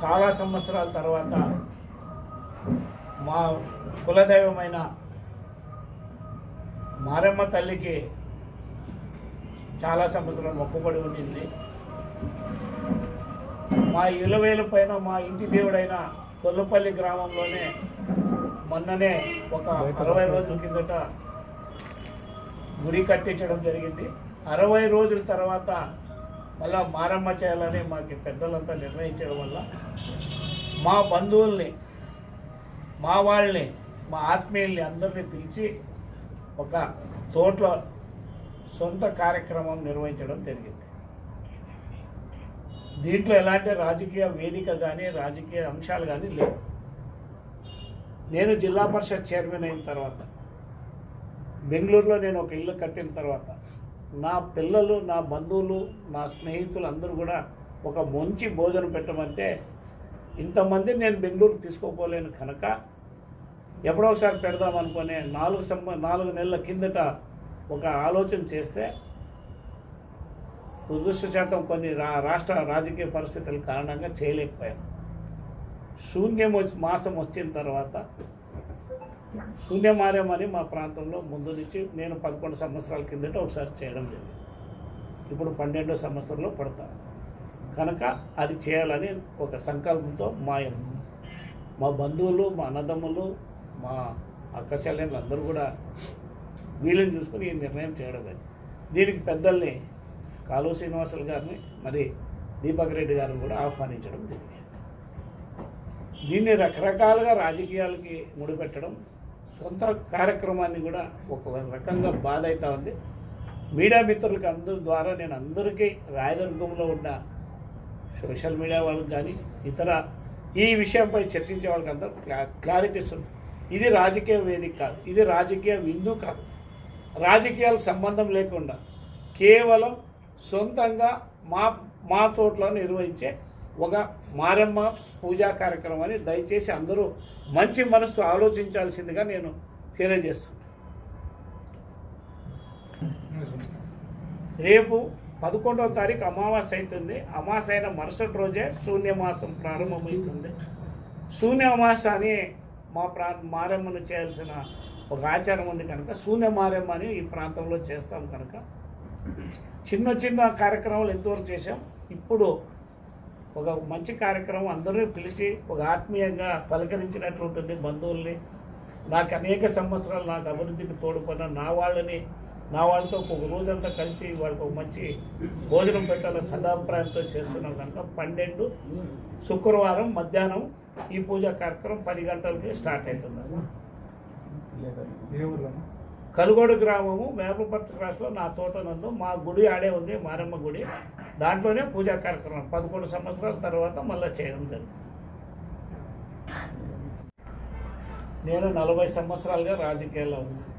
చాలా సంవత్సరాల తర్వాత మా కులదైవమైన మారమ్మ తల్లికి చాలా సంవత్సరాలు మొక్కుబడి ఉండింది. మా ఇలవేలు పైన మా ఇంటి దేవుడైన కొల్లపల్లి గ్రామంలోనే మొన్ననే ఒక అరవై రోజుల కిందట గుడి కట్టించడం జరిగింది. అరవై రోజుల తర్వాత మళ్ళా మారమ్మ చేయాలని మాకు పెద్దలంతా నిర్ణయించడం వల్ల మా బంధువుల్ని మా వాళ్ళని మా ఆత్మీయుల్ని అందరినీ పిలిచి ఒక తోటలో సొంత కార్యక్రమం నిర్వహించడం జరిగింది. దీంట్లో ఎలాంటి రాజకీయ వేదిక కానీ రాజకీయ అంశాలు కానీ లేవు. నేను జిల్లా పరిషత్ చైర్మన్ అయిన తర్వాత బెంగళూరులో నేను ఒక ఇల్లు కట్టిన తర్వాత నా పిల్లలు నా బంధువులు నా స్నేహితులు అందరూ కూడా ఒక మంచి భోజనం పెట్టమంటే ఇంతమంది నేను బెంగళూరు తీసుకోపోలేను కనుక ఎప్పుడో ఒకసారి పెడదాం అనుకునే నాలుగు సంబ నాలుగు నెలల కిందట ఒక ఆలోచన చేస్తే దురదృష్ట శాతం కొన్ని రా రాష్ట్ర రాజకీయ పరిస్థితుల కారణంగా చేయలేకపోయాను. శూన్యం వచ్చి మాసం వచ్చిన తర్వాత శూన్యమార్యమని మా ప్రాంతంలో ముందు నుంచి నేను పదకొండు సంవత్సరాల కిందట ఒకసారి చేయడం జరిగింది. ఇప్పుడు పన్నెండో సంవత్సరంలో పడతాను కనుక అది చేయాలని ఒక సంకల్పంతో మా మా బంధువులు మా అన్నదమ్ములు మా అక్క చెల్లెళ్ళు అందరూ కూడా వీళ్ళని చూసుకొని ఈ నిర్ణయం చేయడం జరిగింది. దీనికి పెద్దల్ని కాలువ శ్రీనివాసులు గారిని మరి దీపక్ రెడ్డి గారిని కూడా ఆహ్వానించడం జరిగింది. దీన్ని రకరకాలుగా రాజకీయాలకి ముడిపెట్టడం సొంత కార్యక్రమాన్ని కూడా ఒక రకంగా బాధ అవుతా ఉంది. మీడియా మిత్రులకి అందరి ద్వారా నేను అందరికీ రాయదుర్గంలో ఉన్న సోషల్ మీడియా వాళ్ళకి కానీ ఇతర ఈ విషయంపై చర్చించే వాళ్ళకి అందరూ క్లా క్లారిటీ ఇస్తుంది ఇది రాజకీయ వేదిక కాదు ఇది రాజకీయ విందు కాదు. రాజకీయాలకు సంబంధం లేకుండా కేవలం సొంతంగా మా మా తోటలో నిర్వహించే ఒక మారమ్మ పూజా కార్యక్రమాన్ని దయచేసి అందరూ మంచి మనసు ఆలోచించాల్సిందిగా నేను తెలియజేస్తున్నాను. రేపు పదకొండవ తారీఖు అమావాస్య అవుతుంది. అమావాస్య అయిన మరుసటి రోజే శూన్యమాసం ప్రారంభమవుతుంది. శూన్య అని మా ప్రా మారమ్మను చేయాల్సిన ఒక ఆచారం ఉంది కనుక శూన్య మారమ్మ అని ఈ ప్రాంతంలో చేస్తాం కనుక. చిన్న చిన్న కార్యక్రమాలు ఎంతవరకు చేశాం? ఇప్పుడు ఒక మంచి కార్యక్రమం అందరూ పిలిచి ఒక ఆత్మీయంగా పలకరించినట్టు ఉంటుంది బంధువుల్ని. నాకు అనేక సంవత్సరాలు నాకు అభివృద్ధికి తోడ్పడిన నా వాళ్ళని నా వాళ్ళతో ఒక రోజంతా కలిసి వాళ్ళకి ఒక మంచి భోజనం పెట్టాలని సదాభిప్రాయంతో చేస్తున్నాం కనుక పన్నెండు శుక్రవారం మధ్యాహ్నం ఈ పూజా కార్యక్రమం పది గంటలకి స్టార్ట్ అవుతుంది. ఏ ఊర్లో కలుగోడు గ్రామము మేపపర్తి క్రాస్లో నా తోట నందు మా గుడి ఆడే ఉంది మారమ్మ గుడి. దాంట్లోనే పూజా కార్యక్రమం. పదకొండు సంవత్సరాల తర్వాత మళ్ళీ చేయడం జరుగుతుంది. నేను నలభై సంవత్సరాలుగా రాజకీయాల్లో ఉన్నాను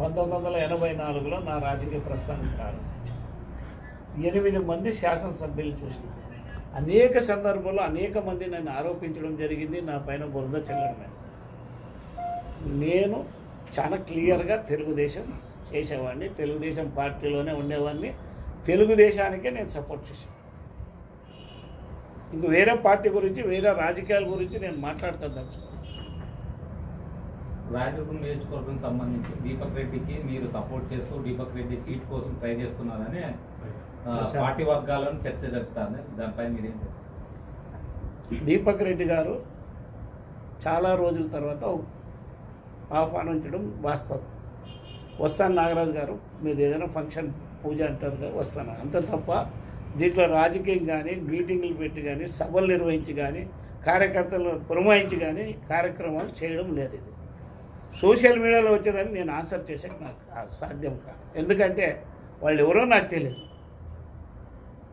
పంతొమ్మిది వందల ఎనభై నాలుగులో నా రాజకీయ ప్రస్థానం ప్రారంభించాను. ఎనిమిది మంది శాసనసభ్యులు చూసిన అనేక సందర్భాల్లో అనేక మంది నన్ను ఆరోపించడం జరిగింది నా పైన బురద చెల్లడమే. నేను చాలా క్లియర్గా తెలుగుదేశం చేసేవాడిని. తెలుగుదేశం పార్టీలోనే ఉండేవాడిని. తెలుగుదేశానికే నేను సపోర్ట్ చేశాను. ఇంక వేరే పార్టీ గురించి వేరే రాజకీయాల గురించి నేను మాట్లాడతాను రాయదుర్గం నియోజకవర్గం సంబంధించి దీపక్ రెడ్డికి మీరు సపోర్ట్ చేస్తూ దీపక్ రెడ్డి సీట్ కోసం ట్రై చేస్తున్నారని పార్టీ వర్గాలను చర్చ జరుపుతారు దానిపై మీరేం చెప్తారు? దీపక్ రెడ్డి గారు చాలా రోజుల తర్వాత ఆహ్వానించడం వాస్తవం. వస్తాను నాగరాజు గారు మీరు ఏదైనా ఫంక్షన్ పూజ అంటారు కదా వస్తాను. అంత తప్ప దీంట్లో రాజకీయం కానీ మీటింగులు పెట్టి కానీ సభలు నిర్వహించి కానీ కార్యకర్తలు పురమాయించి కానీ కార్యక్రమాలు చేయడం లేదు ఇది. సోషల్ మీడియాలో వచ్చేదాన్ని నేను ఆన్సర్ చేసే నాకు సాధ్యం కాదు. ఎందుకంటే వాళ్ళు ఎవరో నాకు తెలియదు.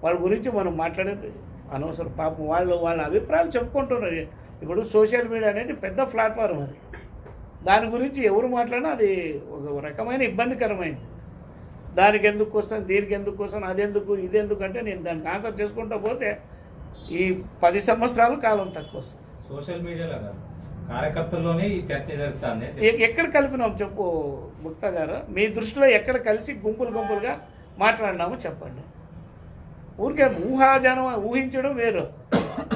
వాళ్ళ గురించి మనం మాట్లాడేది అనవసరం. పాపం వాళ్ళు వాళ్ళ అభిప్రాయాలు చెప్పుకుంటున్నారు. ఇప్పుడు సోషల్ మీడియా అనేది పెద్ద ప్లాట్ఫారం అది. దాని గురించి ఎవరు మాట్లాడినా అది ఒక రకమైన ఇబ్బందికరమైంది. దానికి ఎందుకు వస్తాను దీనికి ఎందుకు వస్తాను అది ఎందుకు ఇది ఎందుకు అంటే నేను దానికి ఆన్సర్ చేసుకుంటూ పోతే ఈ పది సంవత్సరాలు కాలం తక్కువ సోషల్ మీడియాలో కార్యకర్తల్లోనే ఈ చర్చ జరుగుతుంది. ఎక్కడ కలిపినాం చెప్పు ముక్తా గారు? మీ దృష్టిలో ఎక్కడ కలిసి గుంపులు గుంపులుగా మాట్లాడినామో చెప్పండి. ఊరికే ఊహాజనం ఊహించడం వేరు.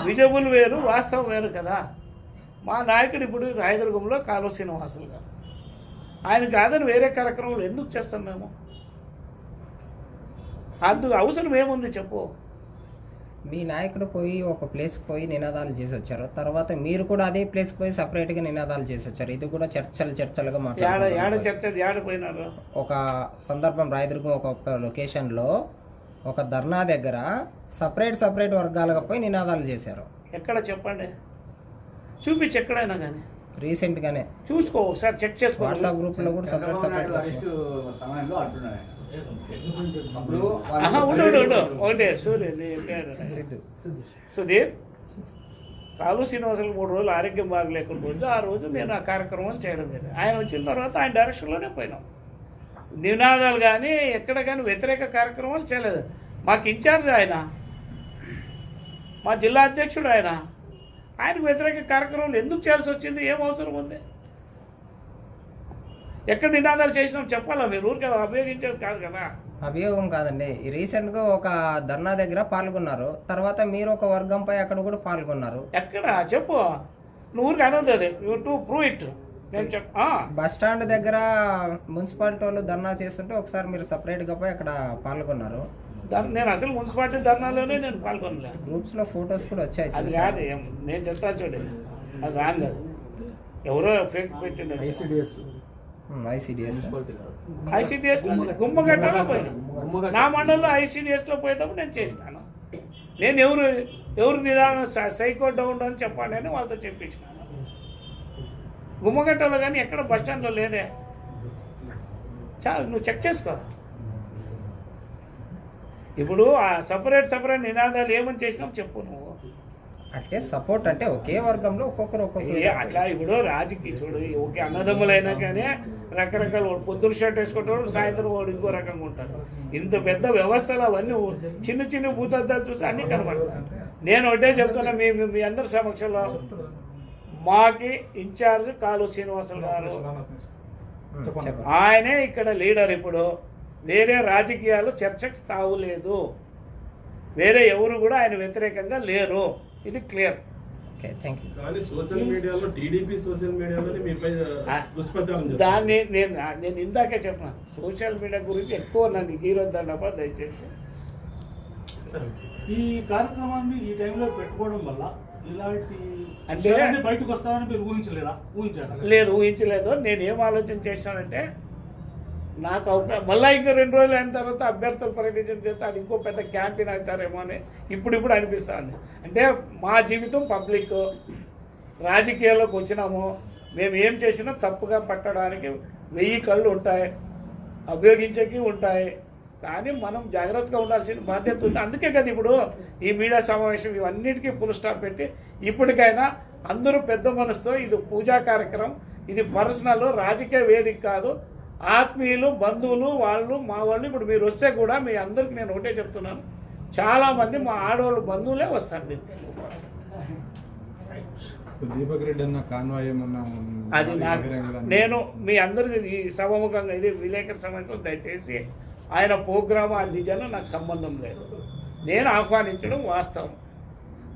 విజబుల్ వేరు వాస్తవం వేరు కదా. మా నాయకుడు ఇప్పుడు రాయదుర్గంలో కాలువ శ్రీనివాసులు గారు. ఆయన కాదని వేరే కార్యక్రమాలు ఎందుకు చేస్తాం మేము? అందుకు అవసరం ఏముంది చెప్పు. మీ నాయకుడు పోయి ఒక ప్లేస్కి పోయి నినాదాలు చేసి వచ్చారు. తర్వాత మీరు కూడా అదే ప్లేస్కి పోయి సపరేట్గా నినాదాలు చేసి వచ్చారు. ఇది కూడా చర్చలు చర్చలుగా పోయినారు? ఒక సందర్భం రాయదుర్గం ఒక లొకేషన్లో ఒక ధర్నా దగ్గర సపరేట్ సపరేట్ వర్గాలుగా పోయి నినాదాలు చేశారు. ఎక్కడ చెప్పండి? చూపించి ఎక్కడైనా కానీ రీసెంట్గానే. చూసుకో ఒకసారి చెక్ చేసుకో. వాట్సాప్ గ్రూప్లో కూడా సపరేట్ సపరేట్ అరెస్ట్ సమయంలో అంటున్నాడు. అప్పుడు ఉండు ఉండు ఉండు. ఒకటే సూర్య నీ పేరు. సిద్ధు. సుధీర్. కాలు శ్రీనివాసులు మూడు రోజులు ఆరోగ్యం బాగలేకుండా రోజు ఆ రోజు నేను ఆ కార్యక్రమాలు చేయడం జరిగింది. ఆయన వచ్చిన తర్వాత ఆయన డైరెక్షన్లోనే పోయినాం. నినాదాలు కానీ ఎక్కడ కానీ వ్యతిరేక కార్యక్రమాలు చేయలేదు. మాకు ఇన్ఛార్జ్ ఆయన. మా జిల్లా అధ్యక్షుడు ఆయన. ఆయనకు వ్యతిరేక కార్యక్రమాలు ఎందుకు చేయాల్సి వచ్చింది? ఏం అవసరం ఉంది? ఎక్కడ నినాదాలు చేసినాం చెప్పాలా? మీరు ఊరికే ఉపయోగించేది కాదు కదా. అభియోగం కాదండి. రీసెంట్గా ఒక ధర్నా దగ్గర పాల్గొన్నారు. తర్వాత మీరు ఒక వర్గంపై అక్కడ కూడా పాల్గొన్నారు. ఎక్కడ? చెప్పు. నువ్వు ఊరికి అనొద్దు అది. యూ టు ప్రూవ్ ఇట్ నేను చెప్ బస్ స్టాండ్ దగ్గర మున్సిపాలిటీ వాళ్ళు ధర్నా చేస్తుంటే ఒకసారి మీరు సపరేట్గా పోయి అక్కడ పాల్గొన్నారు. నేను అసలు మున్సిపాలిటీ ధర్నాలోనే నేను పాల్గొనలే. గ్రూప్స్లో ఫొటోస్ కూడా వచ్చాయి అది. కాదు ఏం- నేను చెప్తాను చూడు. అది రాంగ్ అది ఎవరో ఫేక్ పెట్టింది ఐసిడిఎస్. ఐసిడిఎస్. ఐసీడీఎస్ గుమ్మగట్టలో పోయినా. నా మండలంలో ఐసీడీఎస్లో పోయేటప్పుడు నేను చేసినాను. నేను ఎవరు ఎవరు నిదానం సై- సైకో డౌన్ అని చెప్పండి అని వాళ్ళతో చెప్పించినాను. గుమ్మగట్టలో కానీ ఎక్కడ బస్ స్టాండ్లో లేదే. చాలు నువ్వు చెక్ చేసుకో. ఇప్పుడు ఆ సపరేట్ సపరేట్ నినాదాలు ఏమని చేసినాం చెప్పు నువ్వు. అంటే సపోర్ట్ అంటే ఒకే వర్గంలో ఒక్కొక్కరు ఒక్కొక్క ఏ అట్లా ఇప్పుడు రాజకీయ చూడు ఓకే అన్నదమ్ములైనా కానీ రకరకాల పొద్దున షర్ట్ వేసుకుంటాడు సాయంత్రం వాడు ఇంకో రకంగా ఉంటాడు ఇంత పెద్ద వ్యవస్థలు అవన్నీ చిన్న చిన్న భూతద్దాలు చూసి అన్ని కనబడతాయి. నేను ఒకటే చెప్తున్నా మీ మీ- అందరి సమక్షంలో మాకి ఇన్ఛార్జ్ కాలు శ్రీనివాసులు గారు. ఆయనే ఇక్కడ లీడర్ ఇప్పుడు. వేరే రాజకీయాలు చర్చకు తావులేదు వేరే ఎవరు కూడా ఆయన వ్యతిరేకంగా లేరు. ఇది క్లియర్. ఓకే థ్యాంక్ యూ కానీ సోషల్ మీడియాలో టీడీపీ సోషల్ మీడియాలోనే మీపై దుష్ప్రచారం చేస్తారు దాన్ని నేను నేను ఇందాకే చెప్పిన సోషల్ మీడియా గురించి ఎక్కువ నన్ను గీరొద్దన్నప్ప దయచేసి. ఈ కార్యక్రమాన్ని ఈ టైంలో పెట్టుకోవడం వల్ల ఇలాంటి అంటే- బయటకు వస్తామని మీరు ఊహించలేదా? ఊహించారా? లేదు ఊహించలేదు. నేను ఏం ఆలోచన చేశానంటే నాకు అవకాశం మళ్ళీ ఇంకా రెండు రోజులు అయిన తర్వాత అభ్యర్థులు ప్రకటించిన చేస్తే అది ఇంకో పెద్ద క్యాంపెయిన్ అవుతారేమో అని ఇప్పుడు ఇప్పుడు అనిపిస్తుంది. అంటే మా జీవితం పబ్లిక్ రాజకీయాల్లోకి వచ్చినాము మేము ఏం చేసినా తప్పుగా పట్టడానికి వెయ్యి కళ్ళు ఉంటాయి ఉపయోగించేకి ఉంటాయి కానీ మనం జాగ్రత్తగా ఉండాల్సిన బాధ్యత ఉంది. అందుకే కదా ఇప్పుడు ఈ మీడియా సమావేశం ఇవన్నిటికీ ఫుల్ స్టాప్ పెట్టి ఇప్పటికైనా అందరూ పెద్ద మనసుతో ఇది పూజా కార్యక్రమం ఇది పర్సనల్ రాజకీయ వేదిక కాదు ఆత్మీయులు బంధువులు వాళ్ళు మా వాళ్ళు ఇప్పుడు మీరు వస్తే కూడా మీ అందరికి నేను ఒకటే చెప్తున్నాను. చాలా మంది మా ఆడవాళ్ళు బంధువులే వస్తారు దీనికి. దీపక్ రెడ్డి అన్న కాన్వాయ్ ఏమన్నా అది నేను మీ అందరికి ఈ సభముఖంగా ఇది విలేకరు సమావేశంలో దయచేసి ఆయన ప్రోగ్రామ్ ఆ నాకు సంబంధం లేదు. నేను ఆహ్వానించడం వాస్తవం.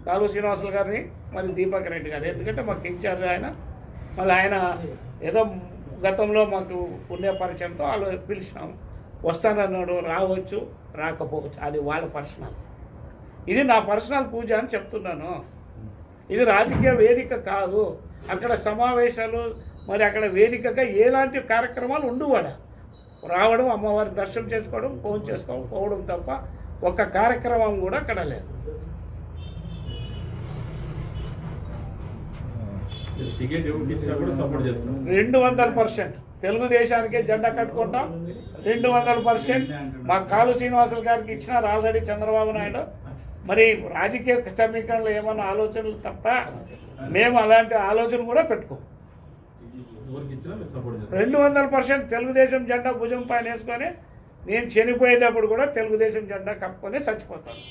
కాలు శ్రీనివాసులు గారిని మరి దీపక్ రెడ్డి గారు. ఎందుకంటే మాకు ఇన్ఛార్జ్ ఆయన. మళ్ళీ ఆయన ఏదో గతంలో మాకు ఉండే పరిచయంతో వాళ్ళు పిలిచినాం. వస్తానన్నాడు రావచ్చు రాకపోవచ్చు. అది వాళ్ళ పర్సనల్. ఇది నా పర్సనల్ పూజ అని చెప్తున్నాను. ఇది రాజకీయ వేదిక కాదు. అక్కడ సమావేశాలు మరి అక్కడ వేదికగా ఎలాంటి కార్యక్రమాలు ఉండువాడ రావడం అమ్మవారి దర్శనం చేసుకోవడం ఫోన్ చేసుకోవడం పోవడం తప్ప ఒక్క కార్యక్రమం కూడా అక్కడ లేదు. టికెట్ ఎవరికి ఇచ్చినా కూడా సపోర్ట్ చేస్తాం. రెండు వందల పర్సెంట్. తెలుగుదేశానికే జెండా కట్టుకుంటాం. రెండు వందల పర్సెంట్. మా కాలు శ్రీనివాసులు గారికి ఇచ్చినారు ఆల్రెడీ చంద్రబాబు నాయుడు. మరి రాజకీయ సమీకరణలు ఏమన్నా ఆలోచనలు తప్ప మేము అలాంటి ఆలోచన కూడా పెట్టుకోం. ఇచ్చినా రెండు వందల పర్సెంట్ తెలుగుదేశం జెండా భుజం పైన వేసుకొని నేను చనిపోయేటప్పుడు కూడా తెలుగుదేశం జెండా కప్పుకొని చచ్చిపోతాను.